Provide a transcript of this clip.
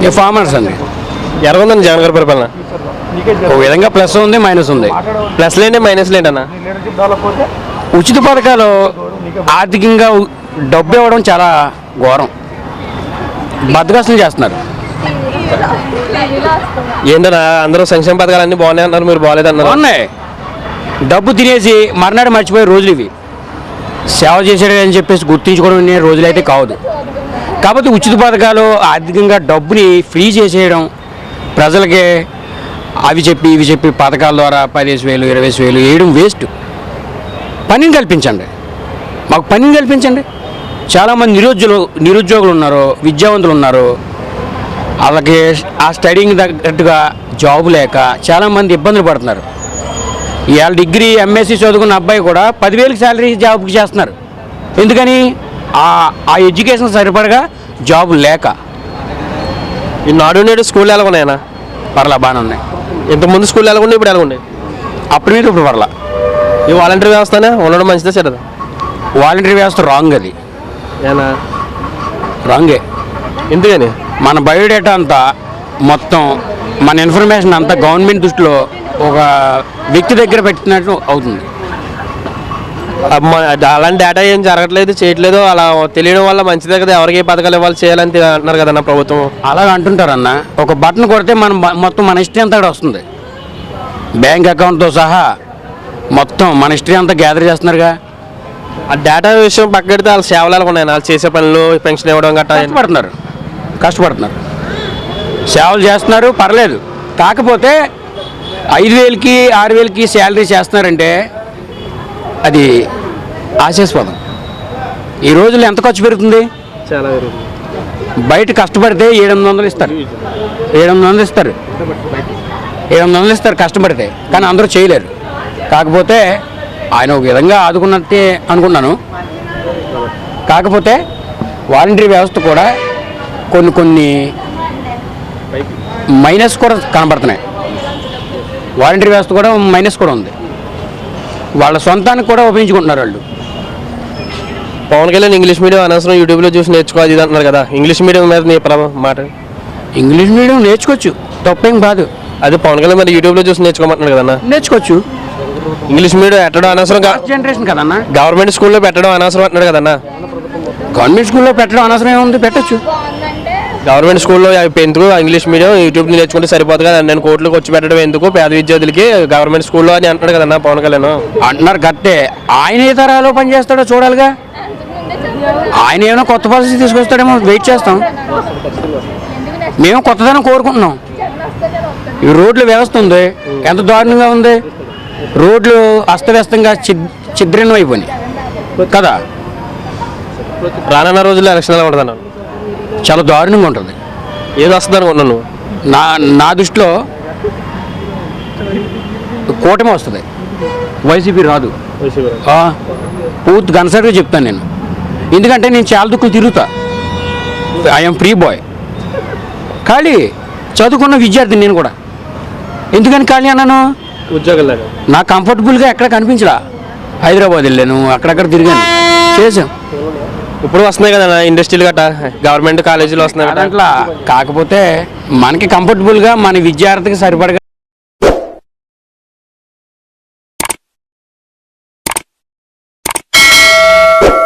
ఇక ఫార్మర్స్ అండి. ఎలా ఉందండి జగన్ గారి పరిపాలన? ఒక విధంగా ప్లస్ ఉంది మైనస్ ఉంది. ప్లస్ లేండి మైనస్ లేండి ఉచిత పథకాలు ఆర్థికంగా డబ్బు ఇవ్వడం చాలా ఘోరం. బద్దగస్తులు చేస్తున్నారు. ఏంటన్నా అందరూ సంక్షేమ పథకాలు అన్ని బాగున్నాయి అన్నారు మీరు బాగాలేదు అన్నారు ఉన్నాయి డబ్బు తినేసి మర్నాడు మర్చిపోయే రోజులు ఇవి. సేవ చేసాడు అని చెప్పేసి గుర్తించుకోవడం రోజులైతే కావద్దు. కాకపోతే ఉచిత పథకాలు ఆర్థికంగా డబ్బుని ఫ్రీ చేసేయడం ప్రజలకి అవి చెప్పి ఇవి చెప్పి పథకాల ద్వారా పదిహేను వేలు ఇరవై వేలు వేయడం వేస్ట్. పనిని కల్పించండి. మాకు పనిని కల్పించండి. చాలామంది నిరుద్యోగులు నిరుద్యోగులు ఉన్నారు విద్యావంతులు ఉన్నారు. వాళ్ళకి ఆ స్టడీకి తగ్గట్టుగా జాబ్ లేక చాలామంది ఇబ్బందులు పడుతున్నారు. ఇవాళ డిగ్రీ ఎంఎస్సీ చదువుకున్న అబ్బాయి కూడా పదివేలకు శాలరీ జాబ్కి చేస్తున్నారు. ఎందుకని? ఆ ఆ ఎడ్యుకేషన్ సరిపడగా జాబ్ లేక. ఈ నాడు నేడు స్కూల్ ఎలా ఉన్నాయన్నా పర్లా బాగానే ఉన్నాయి. ఇంతకుముందు స్కూల్ ఎలా ఉండే ఇప్పుడు ఎలా ఉన్నాయి అప్పుడు మీద ఇప్పుడు పర్లా. ఈ వాలంటీర్ వ్యవస్థనే ఉండడం మంచిదే చెడ్డదా? వాలంటరీ వ్యవస్థ రాంగ్ అది. ఏనా? రాంగే. ఎందుకని? మన బయోడేటా అంతా మొత్తం మన ఇన్ఫర్మేషన్ అంతా గవర్నమెంట్ దృష్టిలో ఒక వ్యక్తి దగ్గర పెట్టినట్టు అవుతుంది. అలాంటి డేటా ఏం జరగట్లేదు చేయట్లేదు అలా తెలియడం వల్ల మంచిదే కదా ఎవరికి పథకాలు ఇవ్వాలి చేయాలని అంటున్నారు కదన్న ప్రభుత్వం. అలాగ అంటుంటారన్న. ఒక బటన్ కొడితే మన మొత్తం మన హిస్టరీ అంతా వస్తుంది. బ్యాంక్ అకౌంట్తో సహా మొత్తం మన హిస్టరీ అంతా గ్యాదర్ చేస్తున్నారుగా. ఆ డేటా విషయం పక్కడితే వాళ్ళ సేవలు ఉన్నాయి వాళ్ళు చేసే పనులు పెన్షన్ ఇవ్వడం గట్టా కష్టపడుతున్నారు. కష్టపడుతున్నారు. సేవలు చేస్తున్నారు పర్లేదు. కాకపోతే ఐదు వేలకి ఆరు వేలకి శాలరీ చేస్తున్నారంటే అది ఆశాస్పదం ఈ రోజుల్లో ఎంత ఖర్చు పెరుగుతుంది? చాలా బయట కష్టపడితే ఏడు ఎనిమిది వందలు ఇస్తారు. ఏడు ఎనిమిది వందలు ఇస్తారు. ఏడు ఎనిమిది వందలు ఇస్తారు కష్టపడితే కానీ అందరూ చేయలేరు. కాకపోతే ఆయన ఒక విధంగా ఆదుకున్నట్టే అనుకున్నాను. కాకపోతే వాలంటరీ వ్యవస్థ కూడా కొన్ని కొన్ని మైనస్ కూడా కనబడుతున్నాయి. వాలంటరీ వ్యవస్థ కూడా మైనస్ కూడా ఉంది. వాళ్ళ సొంతానికి కూడా ఉపయోగించుకుంటున్నారు వాళ్ళు. పవన్ కళ్యాణ్ ఇంగ్లీష్ మీడియం అనవసరం యూట్యూబ్లో చూసి నేర్చుకోవాలి ఇది అంటున్నారు కదా. ఇంగ్లీష్ మీడియం మీద నీ ప్రభావం మాట? ఇంగ్లీష్ మీడియం నేర్చుకోవచ్చు తప్పేం కాదు. అదే పవన్ కళ్యాణ్ మరి యూట్యూబ్లో చూసి నేర్చుకోమంటున్నారు కదన్నా? నేర్చుకోవచ్చు. ఇంగ్లీష్ మీడియం పెట్టడం అనవసరం జనరేషన్ కదన్నా? గవర్నమెంట్ స్కూల్లో పెట్టడం అనవసరం అంటున్నాడు కదన్నా? గవర్నమెంట్ స్కూల్లో పెట్టడం అనవసరం ఏముంది పెట్టచ్చు. గవర్నమెంట్ స్కూల్లో ఎందుకు ఇంగ్లీష్ మీడియం యూట్యూబ్ నేర్చుకుంటే సరిపోదు కదా. నేను కోట్లు ఖర్చు పెట్టడం ఎందుకు? పేద విద్యార్థులకి గవర్నమెంట్ స్కూల్లో అని అంటున్నాడు కదన్నా పవన్ కళ్యాణ్. అంటున్నారు కరెక్టే. ఆయన ఏ తరాలో పని చేస్తాడో చూడాలిగా. ఆయన ఏమైనా కొత్త పాలసీ తీసుకొస్తాడేమో వెయిట్ చేస్తాం. మేము కొత్తదనం కోరుకుంటున్నాం. ఈ రోడ్ల వ్యవస్థ ఉంది. ఎంత దారుణంగా ఉంది. రోడ్లు అస్తవ్యస్తంగా ఛిద్ ఛిద్రనం అయిపోయినాయి కదా? రానున్న రోజుల్లో ఎలక్షన్ ఎలా ఉంటుంది అన్నాను చాలా దారుణంగా ఉంటుంది. ఏది వస్తుంది అనుకుంటున్నాను నువ్వు? నా నా దృష్టిలో కూటమి వస్తుంది. వైసీపీ రాదు. పూర్తి కన్సర్ట్గా చెప్తాను నేను. ఎందుకంటే నేను చాలా దుక్కులు తిరుగుతా. ఐఎమ్ ఫ్రీ బాయ్ ఖాళీ చదువుకున్న విద్యార్థి నేను కూడా. ఎందుకని ఖాళీ అన్నాను? ఉద్యోగాలు నాకు కంఫర్టబుల్గా ఎక్కడ కనిపించలా. హైదరాబాద్ వెళ్ళాను అక్కడక్కడ తిరిగాను. చేసాం ఇప్పుడు వస్తున్నాయి కదా ఇండస్ట్రీలు గట్రా గవర్నమెంట్ కాలేజీలు వస్తున్నాయి అట్లా దాంట్లో కాకపోతే మనకి కంఫర్టబుల్గా మన విద్యార్థికి సరిపడగా